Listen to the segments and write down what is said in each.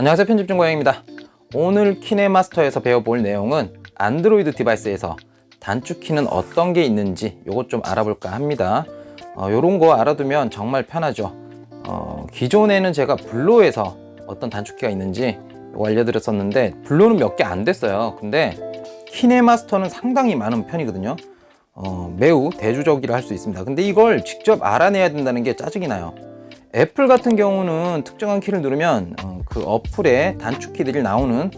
안녕하세요 편집중고양입니다. 오늘 키네마스터에서 배워볼 내용은 안드로이드 디바이스에서 단축키는 어떤 게 있는지 요것 좀 알아볼까 합니다. 어, 요런 거 알아두면 정말 편하죠. 어, 기존에는 제가 블로에서 어떤 단축키가 있는지 알려드렸었는데 블로는 몇 개 안 됐어요. 근데 키네마스터는 상당히 많은 편이거든요. 어, 매우 대주적이라 할 수 있습니다. 근데 이걸 직접 알아내야 된다는 게 짜증이 나요 애플 같은 경우는 특정한 키를 누르면 어, 그 어플에 단축키들이 나오는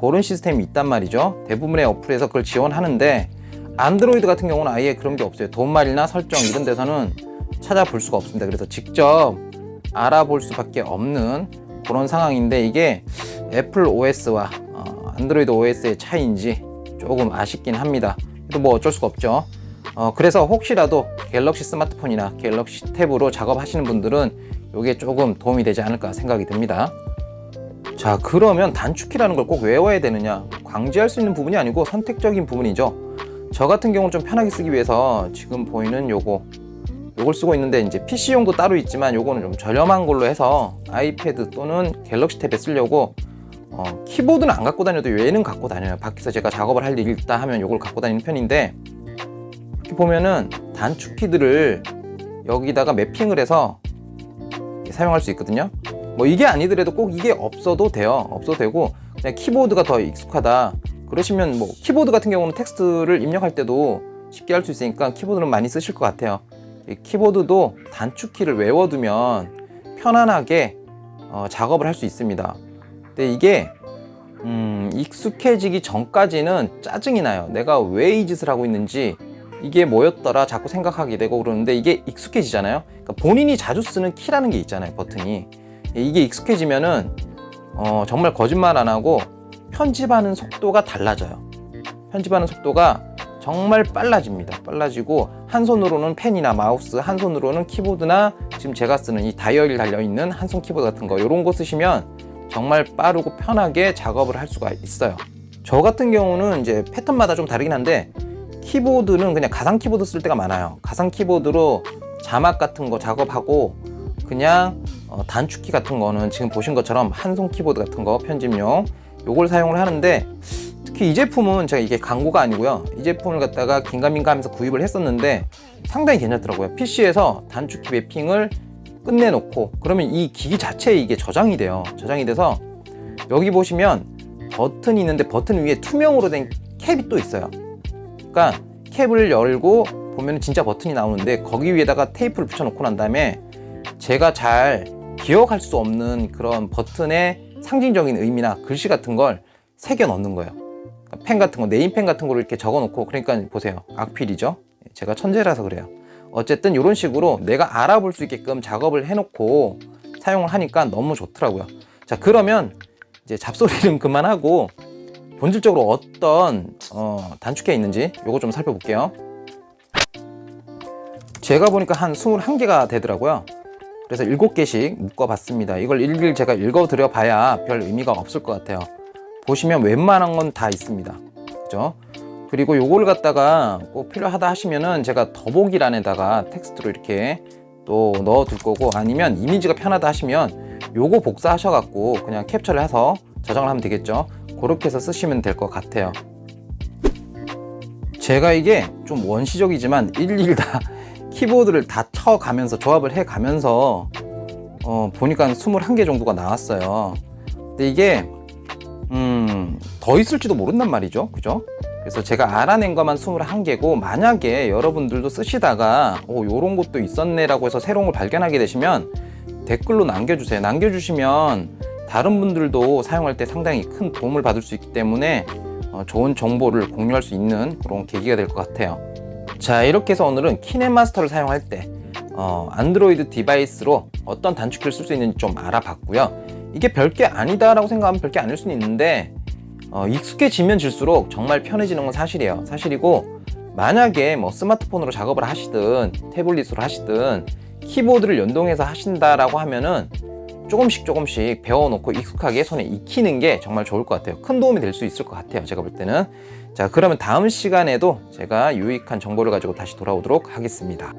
그런 시스템이 있단 말이죠. 대부분의 어플에서 그걸 지원하는데 안드로이드 같은 경우는 아예 그런 게 없어요. 돈말이나 설정 이런 데서는 찾아볼 수가 없습니다. 그래서 직접 알아볼 수밖에 없는 그런 상황인데 이게 애플 OS와 어, 안드로이드 OS의 차이인지 조금 아쉽긴 합니다. 그래도 뭐 어쩔 수가 없죠. 어, 그래서 혹시라도 갤럭시 스마트폰이나 갤럭시 탭으로 작업하시는 분들은 이게 조금 도움이 되지 않을까 생각이 듭니다. 자, 그러면 단축키라는 걸 꼭 외워야 되느냐? 광지할 수 있는 부분이 아니고 선택적인 부분이죠. 저 같은 경우는 좀 편하게 쓰기 위해서 지금 보이는 요거 요걸 쓰고 있는데 이제 PC용도 따로 있지만 요거는 좀 저렴한 걸로 해서 아이패드 또는 갤럭시 탭에 쓰려고 어, 키보드는 안 갖고 다녀도 얘는 갖고 다녀요. 밖에서 제가 작업을 할 일이 있다 하면 요걸 갖고 다니는 편인데 이렇게 보면은 단축키들을 여기다가 매핑을 해서 사용할 수 있거든요. 뭐 이게 아니더라도 꼭 이게 없어도 돼요. 없어도 되고 그냥 키보드가 더 익숙하다. 그러시면 뭐 키보드 같은 경우는 텍스트를 입력할 때도 쉽게 할 수 있으니까 키보드는 많이 쓰실 것 같아요. 이 키보드도 단축키를 외워두면 편안하게 어, 작업을 할 수 있습니다. 근데 이게 음, 익숙해지기 전까지는 짜증이 나요. 내가 왜 이 짓을 하고 있는지 이게 뭐였더라 자꾸 생각하게 되고 그러는데 이게 익숙해지잖아요. 그러니까 본인이 자주 쓰는 키라는 게 있잖아요. 버튼이 이게 익숙해지면은 어, 정말 거짓말 안 하고 편집하는 속도가 달라져요. 편집하는 속도가 정말 빨라집니다. 빨라지고 한 손으로는 펜이나 마우스, 한 손으로는 키보드나 지금 제가 쓰는 이 다이얼이 달려 있는 한 손 키보드 같은 거 이런 거 쓰시면 정말 빠르고 편하게 작업을 할 수가 있어요. 저 같은 경우는 이제 패턴마다 좀 다르긴 한데 키보드는 그냥 가상 키보드 쓸 때가 많아요. 가상 키보드로 자막 같은 거 작업하고 그냥 어, 단축키 같은 거는 지금 보신 것처럼 한 손 키보드 같은 거 편집용 요걸 사용을 하는데 특히 이 제품은 제가 이게 광고가 아니고요. 이 제품을 갖다가 긴가민가 하면서 구입을 했었는데 상당히 괜찮더라고요. PC에서 단축키 매핑을 끝내놓고 그러면 이 기기 자체에 이게 저장이 돼요. 저장이 돼서 여기 보시면 버튼이 있는데 버튼 위에 투명으로 된 캡이 또 있어요. 그러니까 캡을 열고 보면 진짜 버튼이 나오는데 거기 위에다가 테이프를 붙여놓고 난 다음에 제가 잘 기억할 수 없는 그런 버튼의 상징적인 의미나 글씨 같은 걸 새겨 넣는 거예요. 그러니까 펜 같은 거, 네임펜 같은 거를 이렇게 적어 놓고 그러니까 보세요. 악필이죠. 제가 천재라서 그래요. 어쨌든 이런 식으로 내가 알아볼 수 있게끔 작업을 해놓고 사용을 하니까 너무 좋더라고요. 자, 그러면 이제 잡소리는 그만하고 본질적으로 어떤 어, 단축키가 있는지 요거 좀 살펴볼게요. 제가 보니까 한 21개가 되더라고요. 그래서 7개씩 묶어봤습니다. 이걸 일일 제가 읽어드려 봐야 별 의미가 없을 것 같아요. 보시면 웬만한 건 다 있습니다. 그죠? 그리고 요거를 갖다가 꼭 필요하다 하시면은 제가 더보기란에다가 텍스트로 이렇게 또 넣어 둘 거고 아니면 이미지가 편하다 하시면 요거 복사하셔 갖고 그냥 캡처를 해서 저장을 하면 되겠죠. 그렇게 해서 쓰시면 될 것 같아요. 제가 이게 좀 원시적이지만 일일 다 키보드를 다 쳐가면서 조합을 해가면서 어, 보니까 21개 정도가 나왔어요. 근데 이게 음, 더 있을지도 모른단 말이죠. 그죠? 그래서 제가 알아낸 것만 21개고 만약에 여러분들도 쓰시다가 오 요런 것도 있었네 라고 해서 새로운 걸 발견하게 되시면 댓글로 남겨주세요. 남겨주시면 다른 분들도 사용할 때 상당히 큰 도움을 받을 수 있기 때문에 어, 좋은 정보를 공유할 수 있는 그런 계기가 될 것 같아요. 자 이렇게 해서 오늘은 키넷마스터를 사용할 때 어, 안드로이드 디바이스로 어떤 단축키를 쓸 수 있는지 좀 알아봤고요. 이게 별게 아니다 라고 생각하면 별게 아닐 수는 있는데 어, 익숙해지면 질수록 정말 편해지는 건 사실이에요. 사실이고 만약에 뭐 스마트폰으로 작업을 하시든 태블릿으로 하시든 키보드를 연동해서 하신다라고 하면은 조금씩 조금씩 배워놓고 익숙하게 손에 익히는 게 정말 좋을 것 같아요. 큰 도움이 될 수 있을 것 같아요. 제가 볼 때는. 자, 그러면 다음 시간에도 제가 유익한 정보를 가지고 다시 돌아오도록 하겠습니다.